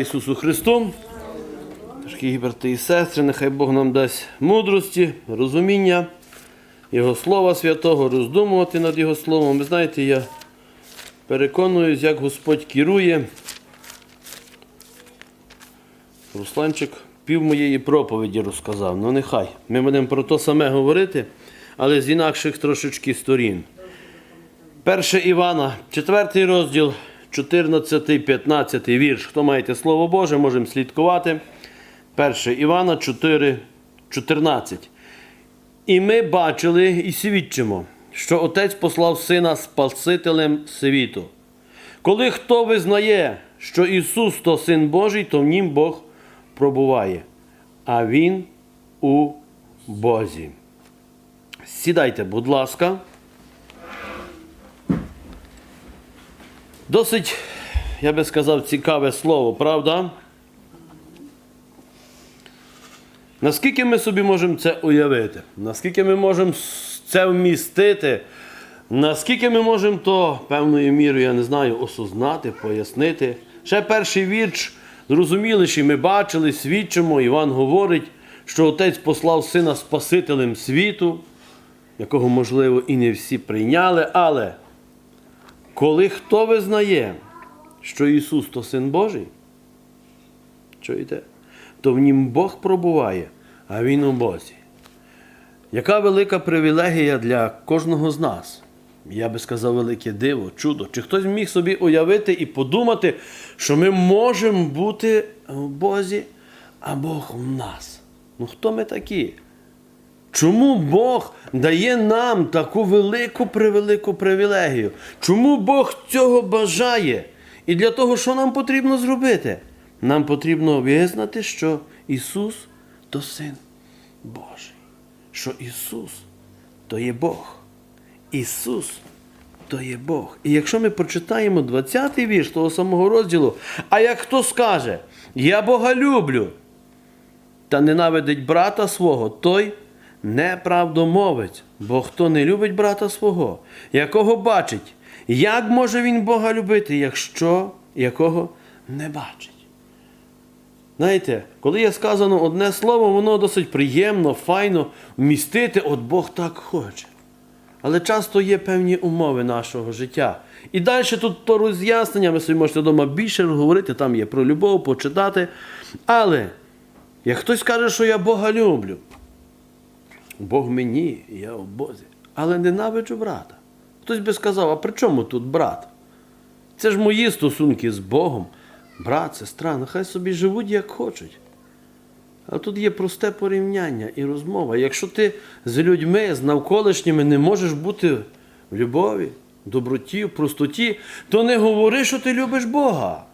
Ісусу Христу, дорогі брати і сестри, нехай Бог нам дасть мудрості, розуміння Його Слова Святого, роздумувати над Його Словом. Ви знаєте, я переконуюсь, як Господь керує. Русланчик пів моєї проповіді розказав. Ну нехай. Ми будемо про те саме говорити, але з інакших трошечки сторін. 1 Івана, 4 розділ, 14, 15 вірш. Хто маєте Слово Боже, можемо слідкувати. 1 Івана 4, 14. І ми бачили і свідчимо, що Отець послав Сина Спасителем світу. Коли хто визнає, що Ісус то Син Божий, то в нім Бог пробуває, а Він у Бозі. Сідайте, будь ласка. Досить, я би сказав, цікаве слово, правда? Наскільки ми собі можемо це уявити? Наскільки ми можемо це вмістити? Наскільки ми можемо то певною мірою, я не знаю, осознати, пояснити? Ще перший вірш, зрозуміліший, ми бачили, свідчимо, Іван говорить, що Отець послав Сина Спасителем світу, якого, можливо, і не всі прийняли, але коли хто визнає, що Ісус то Син Божий, чуєте, то в нім Бог пробуває, а Він у Бозі. Яка велика привілегія для кожного з нас? Я би сказав, велике диво, чудо. Чи хтось міг собі уявити і подумати, що ми можемо бути в Бозі, а Бог у нас? Ну хто ми такі? Чому Бог дає нам таку велику превелику привілегію? Чому Бог цього бажає? І для того, що нам потрібно зробити? Нам потрібно визнати, що Ісус то Син Божий. Що Ісус то є Бог. Ісус то є Бог. І якщо ми прочитаємо 20-й вірш того самого розділу, а як хто скаже, я Бога люблю, та ненавидить брата свого, той неправдомовець. Бо хто не любить брата свого, якого бачить, як може він Бога любити, якщо якого не бачить? Знаєте, коли є сказано одне слово, воно досить приємно, файно вмістити, от Бог так хоче. Але часто є певні умови нашого життя. І далі тут то роз'яснення, ви собі можете вдома більше говорити, там є про любов, почитати. Але як хтось каже, що я Бога люблю, Бог мені, я у Бозі, але ненавиджу брата. Хтось би сказав, а при чому тут брат? Це ж мої стосунки з Богом. Брат, сестра, нехай собі живуть як хочуть. А тут є просте порівняння і розмова. Якщо ти з людьми, з навколишніми не можеш бути в любові, доброті, в простоті, то не говори, що ти любиш Бога.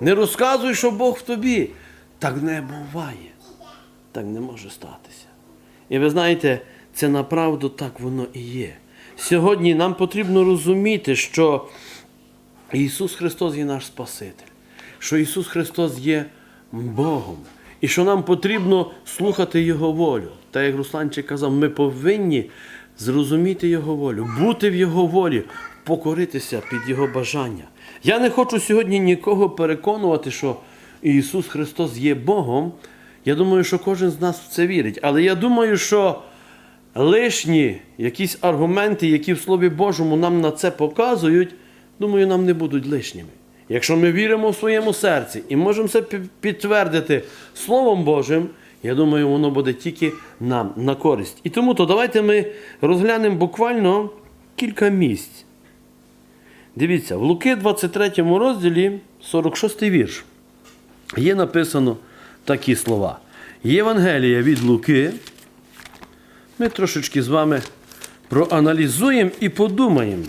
Не розказуй, що Бог в тобі. Так не буває. Так не може статися. І ви знаєте, це направду так воно і є. Сьогодні нам потрібно розуміти, що Ісус Христос є наш Спаситель, що Ісус Христос є Богом. І що нам потрібно слухати Його волю. Та як Русланчик казав, ми повинні зрозуміти Його волю, бути в Його волі, покоритися під Його бажання. Я не хочу сьогодні нікого переконувати, що Ісус Христос є Богом. Я думаю, що кожен з нас в це вірить. Але я думаю, що лишні якісь аргументи, які в Слові Божому нам на це показують, думаю, нам не будуть лишніми. Якщо ми віримо в своєму серці і можемо це підтвердити Словом Божим, я думаю, воно буде тільки нам на користь. І тому то давайте ми розглянемо буквально кілька місць. Дивіться, в Луки 23 розділі 46 вірш. Є написано такі слова. Євангелія від Луки. Ми трошечки з вами проаналізуємо і подумаємо.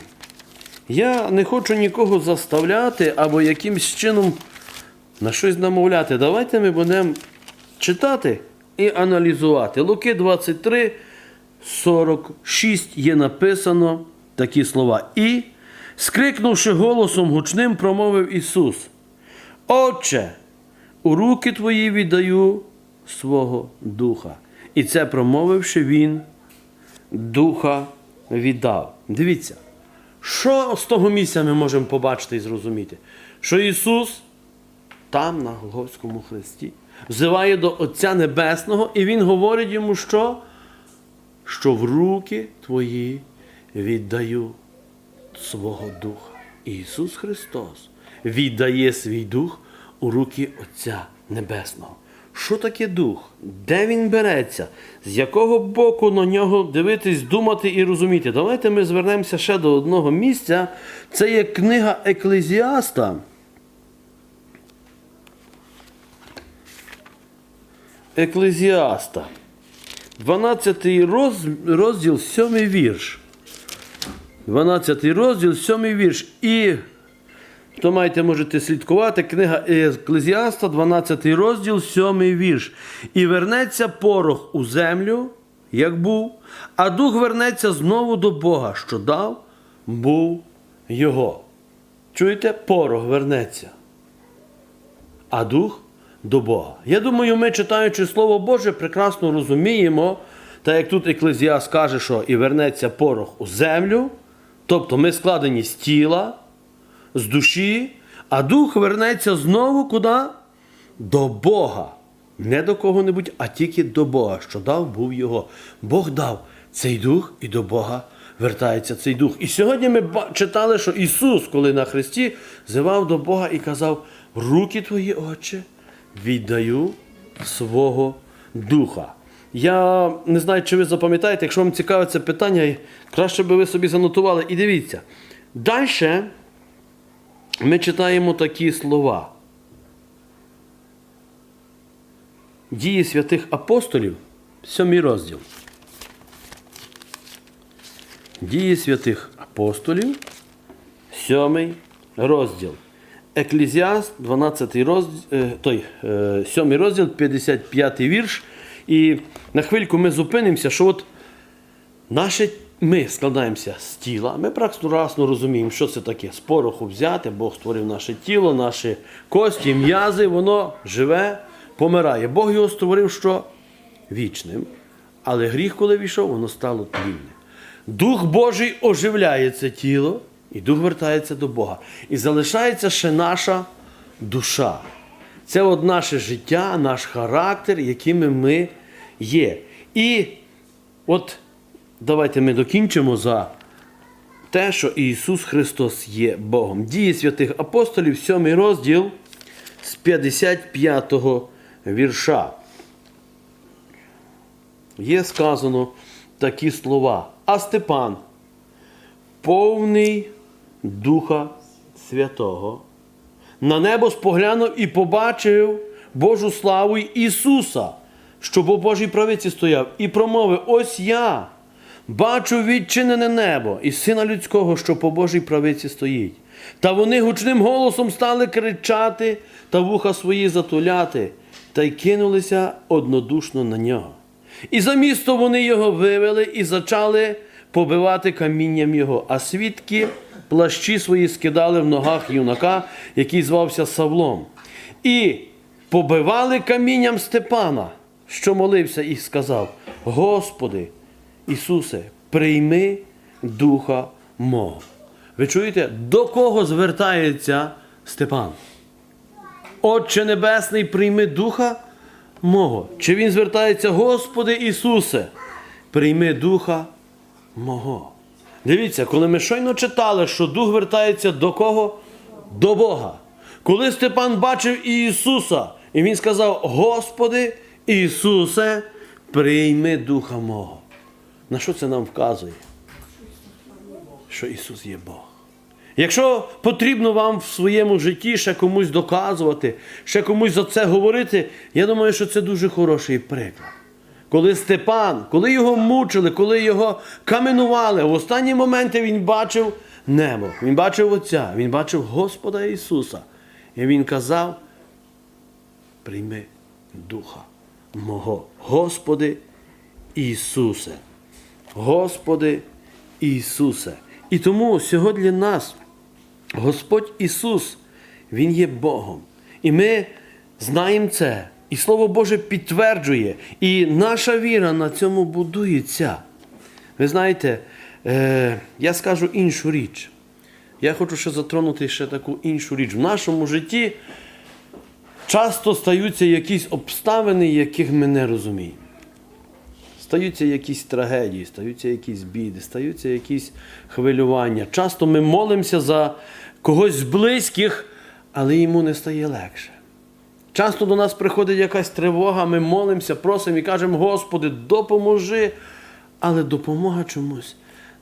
Я не хочу нікого заставляти або якимсь чином на щось намовляти. Давайте ми будемо читати і аналізувати. Луки 23, 46 є написано такі слова. І, скрикнувши голосом гучним, промовив Ісус: Отче, у руки твої віддаю свого духа. І це промовивши, він духа віддав. Дивіться, що з того місця ми можемо побачити і зрозуміти? Що Ісус там, на Голгофському хресті. Взиває до Отця Небесного, і Він говорить йому, що? Що в руки твої віддаю свого Духа. Ісус Христос віддає свій дух у руки Отця Небесного. Що таке дух? Де він береться? З якого боку на нього дивитись, думати і розуміти? Давайте ми звернемося ще до одного місця. Це є книга Еклезіаста. Еклезіаста. 12 роз, розділ, 7 вірш. 12 розділ, 7 вірш. І то маєте, можете слідкувати. Книга Еклезіаста, 12 розділ, 7 вірш. І вернеться порох у землю, як був, а дух вернеться знову до Бога, що дав, був його. Чуєте? Порох вернеться. А дух до Бога. Я думаю, ми, читаючи Слово Боже, прекрасно розуміємо, так як тут Еклезіас каже, що і вернеться порох у землю, тобто ми складені з тіла, з душі, а дух вернеться знову куди? До Бога. Не до кого-небудь, а тільки до Бога, що дав був його. Бог дав цей дух і до Бога вертається цей дух. І сьогодні ми читали, що Ісус, коли на Христі, зивав до Бога і казав: руки твої, Отче, віддаю свого духа. Я не знаю, чи ви запам'ятаєте, якщо вам цікаве це питання, краще би ви собі занотували. І дивіться. Далі ми читаємо такі слова. Дії святих апостолів, сьомий розділ. Дії святих апостолів, сьомий розділ. Еклезіаст, 12 розділ, той, е, 7 розділ, 55 вірш. І на хвильку ми зупинимося, що от Наше ми складаємося з тіла. Ми прекрасно розуміємо, що це таке. З пороху взяти, Бог створив наше тіло, наші кості, м'язи, воно живе, помирає. Бог його створив що вічним. Але гріх, коли війшов, воно стало тлінним. Дух Божий оживляє це тіло, і дух вертається до Бога. І залишається ще наша душа. Це от наше життя, наш характер, якими ми є. І от давайте ми докінчимо за те, що Ісус Христос є Богом. Дії святих апостолів, 7 розділ з 55 вірша. Є сказано такі слова. А Степан, повний Духа Святого, на небо споглянув і побачив Божу славу Ісуса, що по Божій правиці стояв, і промовив: Ось я бачу відчинене небо і сина людського, що по Божій правиці стоїть. Та вони гучним голосом стали кричати та вуха свої затуляти, та й кинулися однодушно на нього. І за місто вони його вивели і зачали побивати камінням його, а свідки плащі свої скидали в ногах юнака, який звався Савлом. І побивали камінням Степана, що молився і сказав: Господи, Ісусе, прийми духа мого. Ви чуєте, до кого звертається Степан? Отче Небесний, прийми духа мого. Чи він звертається, Господи Ісусе, прийми духа мого. Дивіться, коли ми щойно читали, що дух вертається до кого? До Бога. Коли Степан бачив Ісуса, і він сказав: Господи Ісусе, прийми духа мого. На що це нам вказує? Що Ісус є Бог. Якщо потрібно вам в своєму житті ще комусь доказувати, ще комусь за це говорити, я думаю, що це дуже хороший приклад. Коли Степан, коли його мучили, коли його каменували, в останні моменти він бачив небо, він бачив Отця, він бачив Господа Ісуса. І він казав: прийми Духа мого, Господи Ісусе. Господи Ісусе. І тому сьогодні нас Господь Ісус, Він є Богом. І ми знаємо це. І Слово Боже підтверджує. І наша віра на цьому будується. Ви знаєте, е, я скажу іншу річ. Я хочу ще затронути ще таку іншу річ. В нашому житті часто стаються якісь обставини, яких ми не розуміємо. Стаються якісь трагедії, стаються якісь біди, стаються якісь хвилювання. Часто ми молимося за когось з близьких, але йому не стає легше. Часто до нас приходить якась тривога, ми молимося, просимо і кажемо, Господи, допоможи. Але допомога чомусь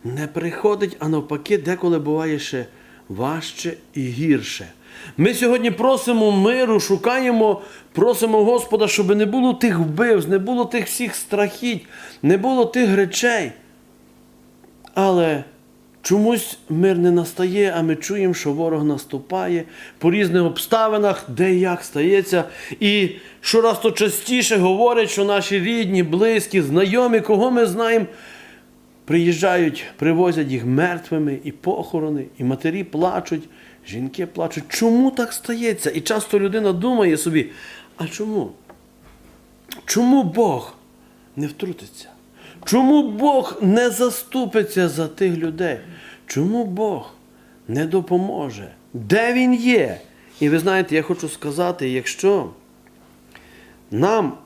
не приходить, а навпаки, деколи буває ще важче і гірше. Ми сьогодні просимо миру, шукаємо, просимо Господа, щоб не було тих вбивств, не було тих всіх страхіть, не було тих речей. Але чомусь мир не настає, а ми чуємо, що ворог наступає по різних обставинах, де і як стається. І щораз то частіше говорять, що наші рідні, близькі, знайомі, кого ми знаємо, приїжджають, привозять їх мертвими, і похорони, і матері плачуть, жінки плачуть. Чому так стається? І часто людина думає собі, а чому? Чому Бог не втрутиться? Чому Бог не заступиться за тих людей? Чому Бог не допоможе? Де Він є? І ви знаєте, я хочу сказати, якщо нам,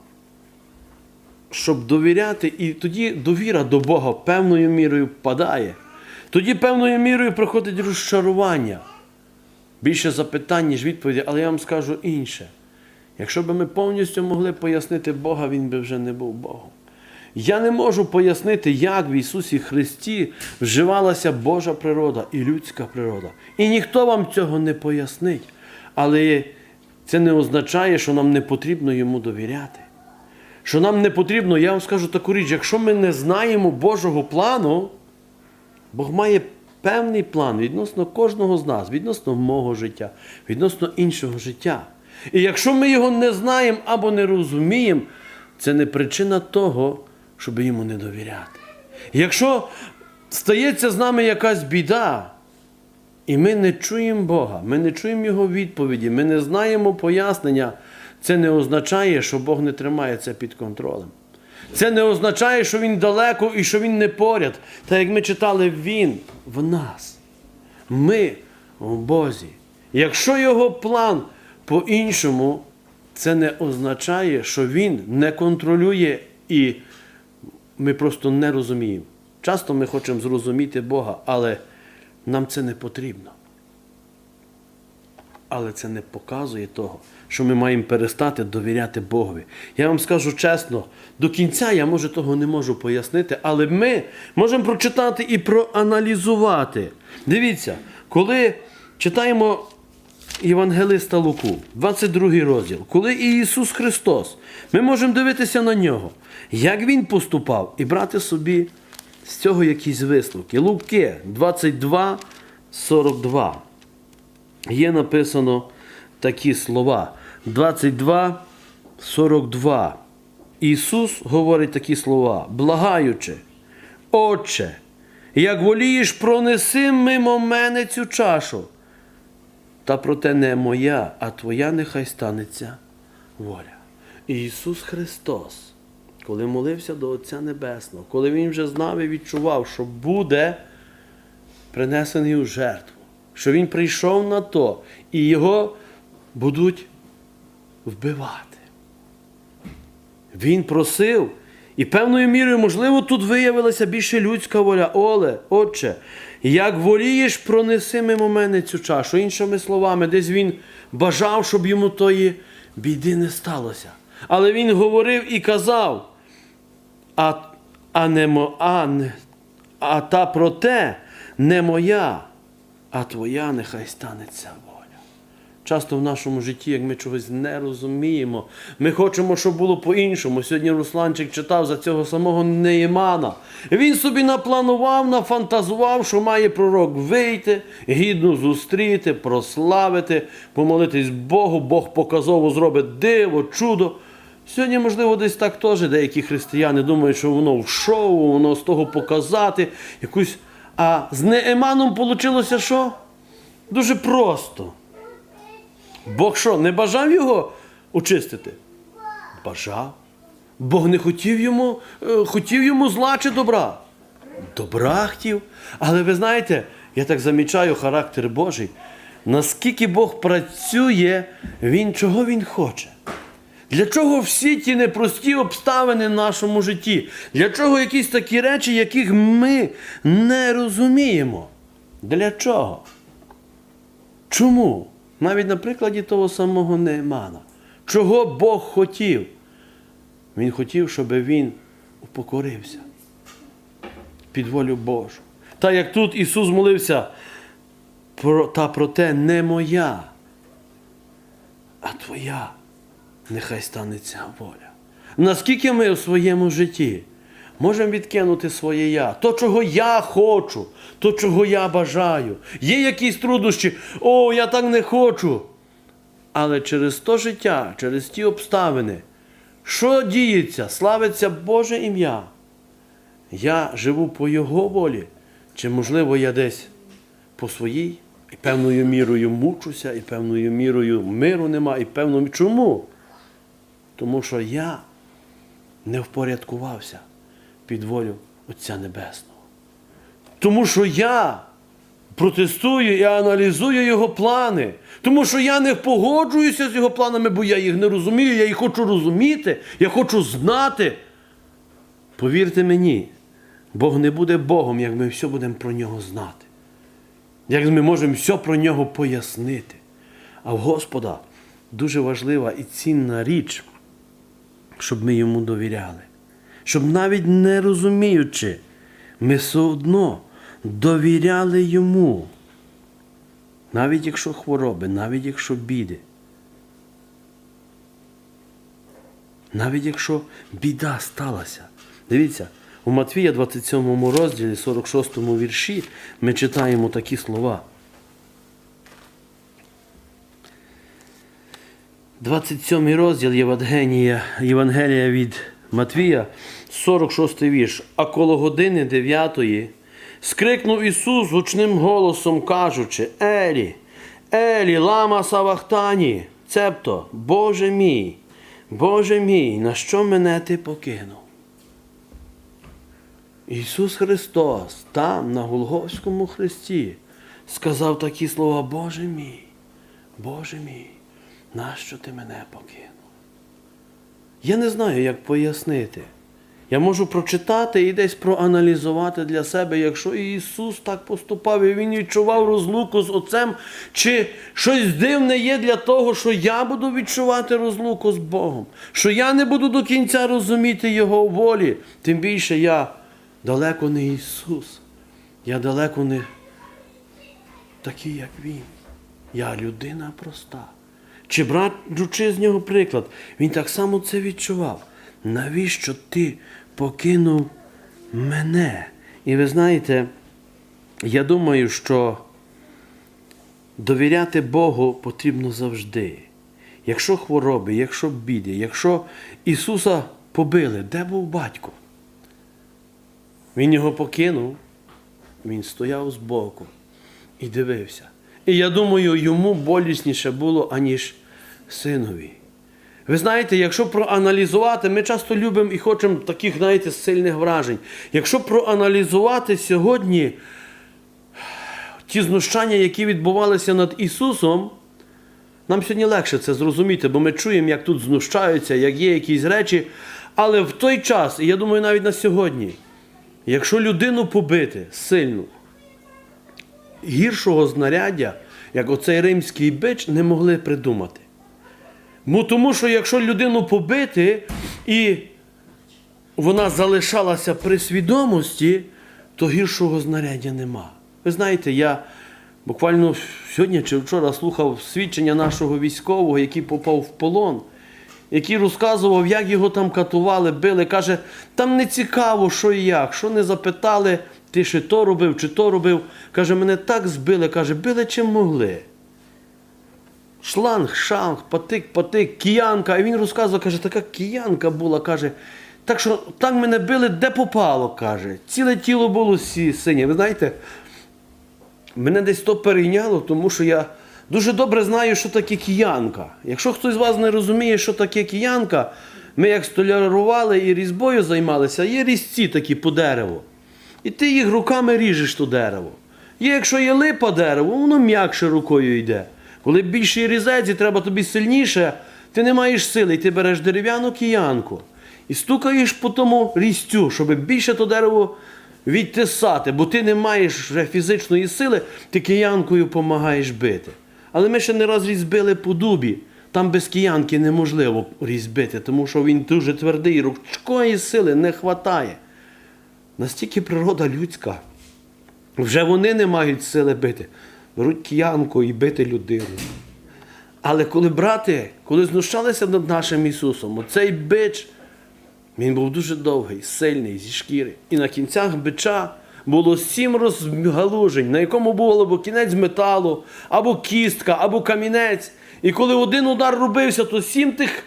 щоб довіряти, і тоді довіра до Бога певною мірою впадає, тоді певною мірою приходить розчарування. Більше запитань, ніж відповіді, але я вам скажу інше. Якщо б ми повністю могли пояснити Бога, Він би вже не був Богом. Я не можу пояснити, як в Ісусі Христі вживалася Божа природа і людська природа. І ніхто вам цього не пояснить. Але це не означає, що нам не потрібно йому довіряти. Що нам не потрібно, я вам скажу таку річ, якщо ми не знаємо Божого плану, Бог має певний план відносно кожного з нас, відносно мого життя, відносно іншого життя. І якщо ми його не знаємо або не розуміємо, це не причина того, щоб йому не довіряти. Якщо стається з нами якась біда, і ми не чуємо Бога, ми не чуємо Його відповіді, ми не знаємо пояснення, це не означає, що Бог не тримає це під контролем. Це не означає, що Він далеко і що Він не поряд. Та як ми читали, Він в нас. Ми в Бозі. Якщо його план по-іншому, це не означає, що він не контролює і ми просто не розуміємо. Часто ми хочемо зрозуміти Бога, але нам це не потрібно. Але це не показує того, що ми маємо перестати довіряти Богові. Я вам скажу чесно, до кінця я може того не можу пояснити, але ми можемо прочитати і проаналізувати. Дивіться, коли читаємо Євангелиста Луку, 22 розділ, коли і Ісус Христос, ми можемо дивитися на нього, як Він поступав, і брати собі з цього якісь висновки. Луки 22, 42 є написано такі слова. 22, 42. Ісус говорить такі слова, благаючи, Отче, як волієш, пронеси мимо мене цю чашу. Та проте не моя, а твоя нехай станеться воля. Ісус Христос, коли молився до Отця Небесного, коли Він вже знав і відчував, що буде принесений у жертву, що Він прийшов на то, і його будуть вбивати. Він просив, і певною мірою, можливо, тут виявилася більше людська воля. Оле, Отче, як волієш, пронеси мимо мене цю чашу. Іншими словами, десь він бажав, щоб йому тої біди не сталося. Але він говорив і казав, а, а, не, а, а та проте не моя, а твоя нехай станеться воля. Часто в нашому житті, як ми чогось не розуміємо, ми хочемо, щоб було по-іншому. Сьогодні Русланчик читав за цього самого Неємана. Він собі напланував, нафантазував, що має пророк вийти, гідно зустріти, прославити, помолитись Богу, Бог показово зробить диво, чудо. Сьогодні, можливо, десь так теж деякі християни думають, що воно в шоу, воно з того показати якусь. А з Нееманом вийшло що? Дуже просто. Бог що, не бажав його очистити? Бажав. Бог не хотів йому, е, хотів йому зла чи добра. Добра хотів. Але ви знаєте, я так замічаю характер Божий. наскільки Бог працює, Він чого Він хоче. Для чого всі ті непрості обставини в нашому житті? Для чого якісь такі речі, яких ми не розуміємо? Для чого? Чому? Навіть на прикладі того самого Неемана. Чого Бог хотів? Він хотів, щоб він упокорився під волю Божу. Та як тут Ісус молився, та проте не моя, а твоя нехай станеться воля. Наскільки ми у своєму житті можемо відкинути своє я, то, чого я хочу, то, чого я бажаю. Є якісь труднощі, о, я так не хочу. Але через то життя, через ті обставини, що діється, славиться Боже ім'я. Я живу по Його волі, чи, можливо, я десь по своїй, і певною мірою мучуся, і певною мірою миру нема, і певною. Чому? Тому що я не впорядкувався під волю Отця Небесного. Тому що я протестую і аналізую його плани. Тому що я не погоджуюся з його планами, бо я їх не розумію, я їх хочу розуміти, я хочу знати. Повірте мені, Бог не буде Богом, як ми все будемо про нього знати. Як ми можемо все про нього пояснити. А в Господа дуже важлива і цінна річ, щоб ми йому довіряли. Щоб навіть не розуміючи, ми все одно довіряли йому. Навіть якщо хвороби, навіть якщо біди. Навіть якщо біда сталася. Дивіться, у Матвія 27 розділі, 46 вірші, ми читаємо такі слова. 27 розділ Євангелія, Євангелія від Матвія, 46 вірш. А коло години 9 скрикнув Ісус гучним голосом, кажучи: Елі, Елі, лама савахтані, цебто, Боже мій, Боже мій, на що мене ти покинув? Ісус Христос там, на Голгофському хресті, сказав такі слова, Боже мій, Боже мій, нащо ти мене покинув? Я не знаю, як пояснити. Я можу прочитати і десь проаналізувати для себе, якщо Ісус так поступав, і Він відчував розлуку з Отцем, чи щось дивне є для того, що я буду відчувати розлуку з Богом, що я не буду до кінця розуміти Його волі. Тим більше я далеко не Ісус. Я далеко не такий, як Він. Я людина проста. Чи браючи з нього приклад, він так само це відчував. Навіщо ти покинув мене? І ви знаєте, я думаю, що довіряти Богу потрібно завжди. Якщо хвороби, якщо біди, якщо Ісуса побили, де був батько? Він його покинув, він стояв збоку і дивився. І я думаю, йому болісніше було, аніж синові. Ви знаєте, якщо проаналізувати, ми часто любимо і хочемо таких, знаєте, сильних вражень. Якщо проаналізувати сьогодні ті знущання, які відбувалися над Ісусом, нам сьогодні легше це зрозуміти, бо ми чуємо, як тут знущаються, як є якісь речі. Але в той час, і я думаю, навіть на сьогодні, якщо людину побити сильно, гіршого знаряддя, як оцей римський бич, не могли придумати. Ну, тому що якщо людину побити і вона залишалася при свідомості, то гіршого знаряддя нема. Ви знаєте, я буквально сьогодні чи вчора слухав свідчення нашого військового, який попав в полон, який розказував, як його там катували, били. Каже, там не цікаво, що і як, що не запитали, ти ще то робив, чи то робив. Каже, мене так збили, каже, били чим могли. Шланг, шанг, патик, патик, киянка. А він розказував, каже, така киянка була, каже. Так що так мене били, де попало, каже. Ціле тіло було синє. Ви знаєте, мене десь то перейняло, тому що я дуже добре знаю, що таке киянка. Якщо хтось з вас не розуміє, що таке киянка, ми як столярували і різьбою займалися, є різці такі по дереву. І ти їх руками ріжеш то дерево. Є, якщо є липа дерево, воно м'якше рукою йде. Коли більший різець і треба тобі сильніше, ти не маєш сили, і ти береш дерев'яну киянку і стукаєш по тому різцю, щоб більше то дерево відтисати, бо ти не маєш вже фізичної сили, ти киянкою допомагаєш бити. Але ми ще не раз різбили по дубі. Там без киянки неможливо різбити, тому що він дуже твердий, ручкої сили не вистачає. Настільки природа людська. Вже вони не мають сили бити. Беруть киянку і бити людину. Але коли брати, коли знущалися над нашим Ісусом, оцей бич, він був дуже довгий, сильний, зі шкіри. І на кінцях бича було сім розгалужень, на якому був або кінець металу, або кістка, або камінець. І коли один удар робився, то сім тих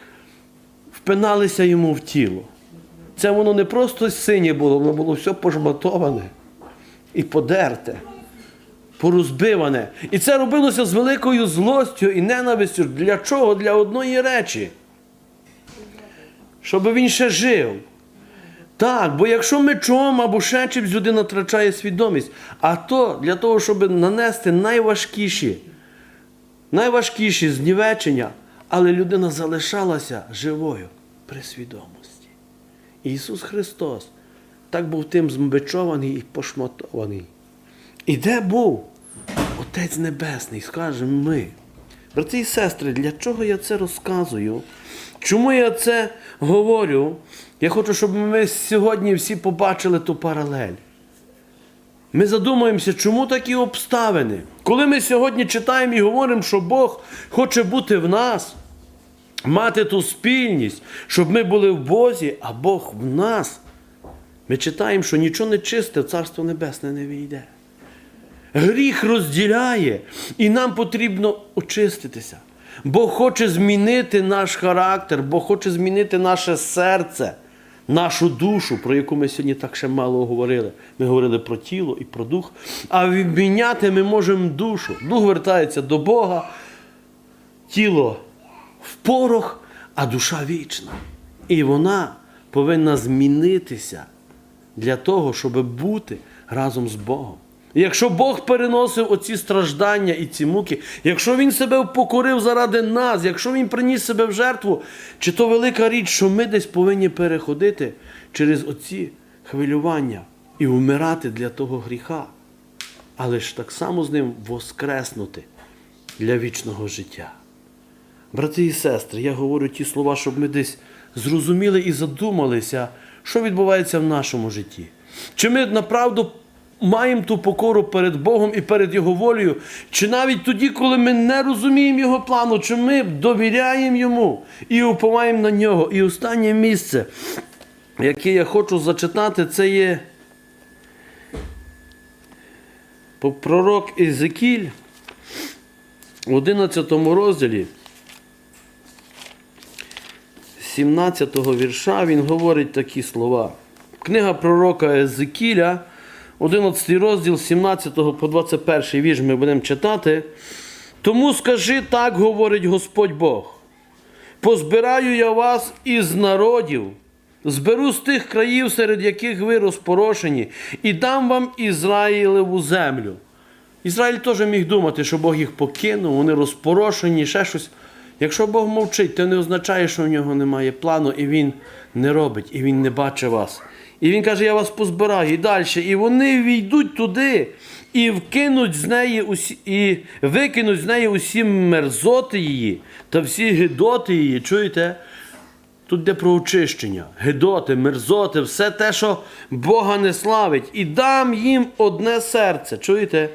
впиналися йому в тіло. Це воно не просто синє було, воно було все пожматоване і подерте, порозбиване. І це робилося з великою злостю і ненавистю. Для чого? Для одної речі. Щоб він ще жив. Так, бо якщо мечом або ще чимсь людина втрачає свідомість, а то для того, щоб нанести найважкіші, найважкіші знівечення, але людина залишалася живою при свідомості. Ісус Христос так був тим змбичований і пошматований. І де був Отець Небесний, скажемо ми. Брати і сестри, для чого я це розказую? Чому я це говорю? Я хочу, щоб ми сьогодні всі побачили ту паралель. Ми задумаємося, чому такі обставини? Коли ми сьогодні читаємо і говоримо, що Бог хоче бути в нас, мати ту спільність, щоб ми були в Бозі, а Бог в нас. Ми читаємо, що нічого нечисте в Царство Небесне не війде. Гріх розділяє, і нам потрібно очиститися. Бог хоче змінити наш характер, Бог хоче змінити наше серце, нашу душу, про яку ми сьогодні так ще мало говорили. Ми говорили про тіло і про дух. А міняти ми можемо душу. Дух вертається до Бога, тіло в порох, а душа вічна. І вона повинна змінитися для того, щоб бути разом з Богом. Якщо Бог переносив оці страждання і ці муки, якщо Він себе покорив заради нас, якщо Він приніс себе в жертву, чи то велика річ, що ми десь повинні переходити через оці хвилювання і вмирати для того гріха, але ж так само з ним воскреснути для вічного життя. Брати і сестри, я говорю ті слова, щоб ми десь зрозуміли і задумалися, що відбувається в нашому житті. Чи ми направду маємо ту покору перед Богом і перед Його волею, чи навіть тоді, коли ми не розуміємо Його плану, чи ми довіряємо Йому і уповаємо на нього. І останнє місце, яке я хочу зачитати, це є пророк Ізекіль в 11 розділі. 17-го вірша він говорить такі слова. Книга пророка Езекіля, 11 розділ, 17 по 21 вірш ми будемо читати. Тому скажи так, говорить Господь Бог. Позбираю я вас із народів, зберу з тих країв, серед яких ви розпорошені, і дам вам Ізраїлеву землю. Ізраїль теж міг думати, що Бог їх покинув, вони розпорошені, ще щось. Якщо Бог мовчить, то не означає, що в нього немає плану, і Він не робить, і Він не бачить вас. І він каже, я вас позбираю і далі. І вони війдуть туди і вкинуть з неї усі, і викинуть з неї усі мерзоти її та всі гидоти її. Чуєте? Тут йде про очищення, гидоти, мерзоти, все те, що Бога не славить. І дам їм одне серце, чуєте?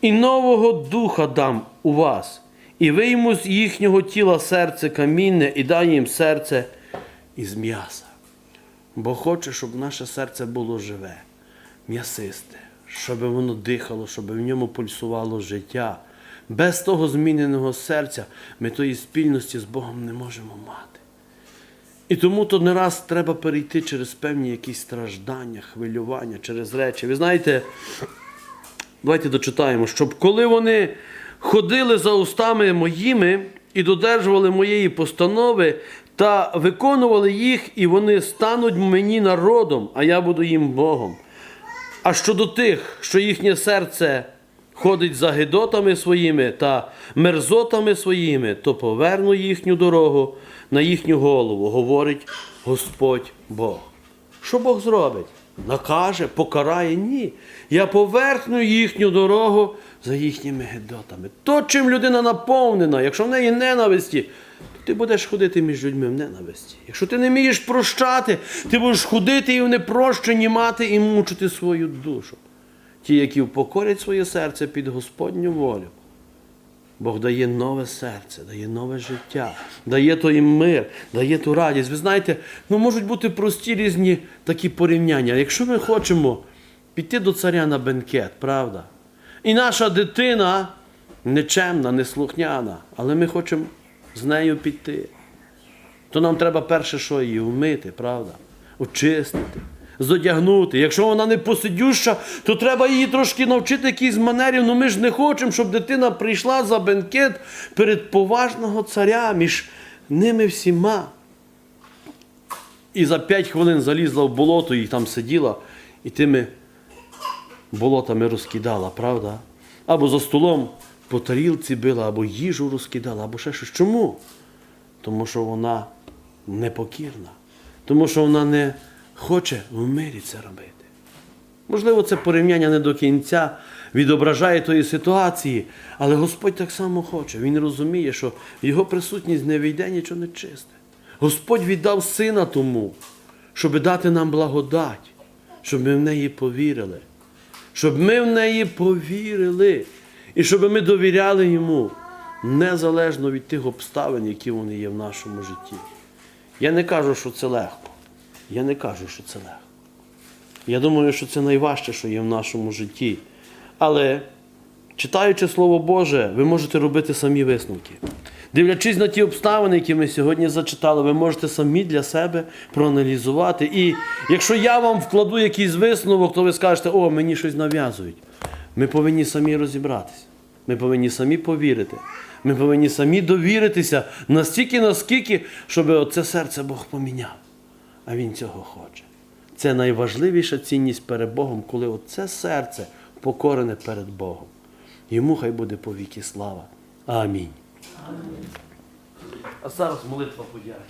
І нового духа дам у вас. І вийму з їхнього тіла серце камінне, і дам їм серце із м'яса. Бо хоче, щоб наше серце було живе, м'ясисте, щоб воно дихало, щоб в ньому пульсувало життя. Без того зміненого серця ми тої спільності з Богом не можемо мати. І тому то не раз треба перейти через певні якісь страждання, хвилювання, через речі. Ви знаєте, давайте дочитаємо, щоб коли вони ходили за устами моїми і додержували моєї постанови та виконували їх, і вони стануть мені народом, а я буду їм Богом. А щодо тих, що їхнє серце ходить за гидотами своїми та мерзотами своїми, то поверну їхню дорогу на їхню голову, говорить Господь Бог. Що Бог зробить? Накаже, покарає? Ні. Я поверхну їхню дорогу за їхніми гидотами. То, чим людина наповнена, якщо в неї ненависті, то ти будеш ходити між людьми в ненависті. Якщо ти не вмієш прощати, ти будеш ходити і в непрощенні мати і мучити свою душу. Ті, які впокорять своє серце під Господню волю. Бог дає нове серце, дає нове життя, дає той мир, дає ту радість. Ви знаєте, ну можуть бути прості різні такі порівняння. Якщо ми хочемо піти до царя на бенкет, правда? І наша дитина нечемна, неслухняна, але ми хочемо з нею піти. То нам треба перше, що її вмити, правда? Очистити, зодягнути. Якщо вона не посидюща, то треба її трошки навчити якісь манерів. Ну ми ж не хочемо, щоб дитина прийшла за бенкет перед поважного царя між ними всіма. І за п'ять хвилин залізла в болото і там сиділа, і тими болотами розкидала, правда? Або за столом по тарілці била, або їжу розкидала, або ще щось. Чому? Тому що вона непокірна, тому що вона не хоче в мирі це робити. Можливо, це порівняння не до кінця відображає тої ситуації, але Господь так само хоче. Він розуміє, що його присутність не війде нічого нечисте. Господь віддав сина тому, щоб дати нам благодать, щоб ми в неї повірили, щоб ми в неї повірили і щоб ми довіряли йому незалежно від тих обставин, які вони є в нашому житті. Я не кажу, що це легко. Я не кажу, що це легко. Я думаю, що це найважче, що є в нашому житті. Але, читаючи Слово Боже, ви можете робити самі висновки. Дивлячись на ті обставини, які ми сьогодні зачитали, ви можете самі для себе проаналізувати. І якщо я вам вкладу якийсь висновок, то ви скажете, о, мені щось нав'язують. Ми повинні самі розібратися. Ми повинні самі повірити. Ми повинні самі довіритися настільки, наскільки, щоб оце серце Бог поміняв. А Він цього хоче. Це найважливіша цінність перед Богом, коли оце серце покорене перед Богом. Йому хай буде повіки слава. Амінь. А зараз молитва подяки.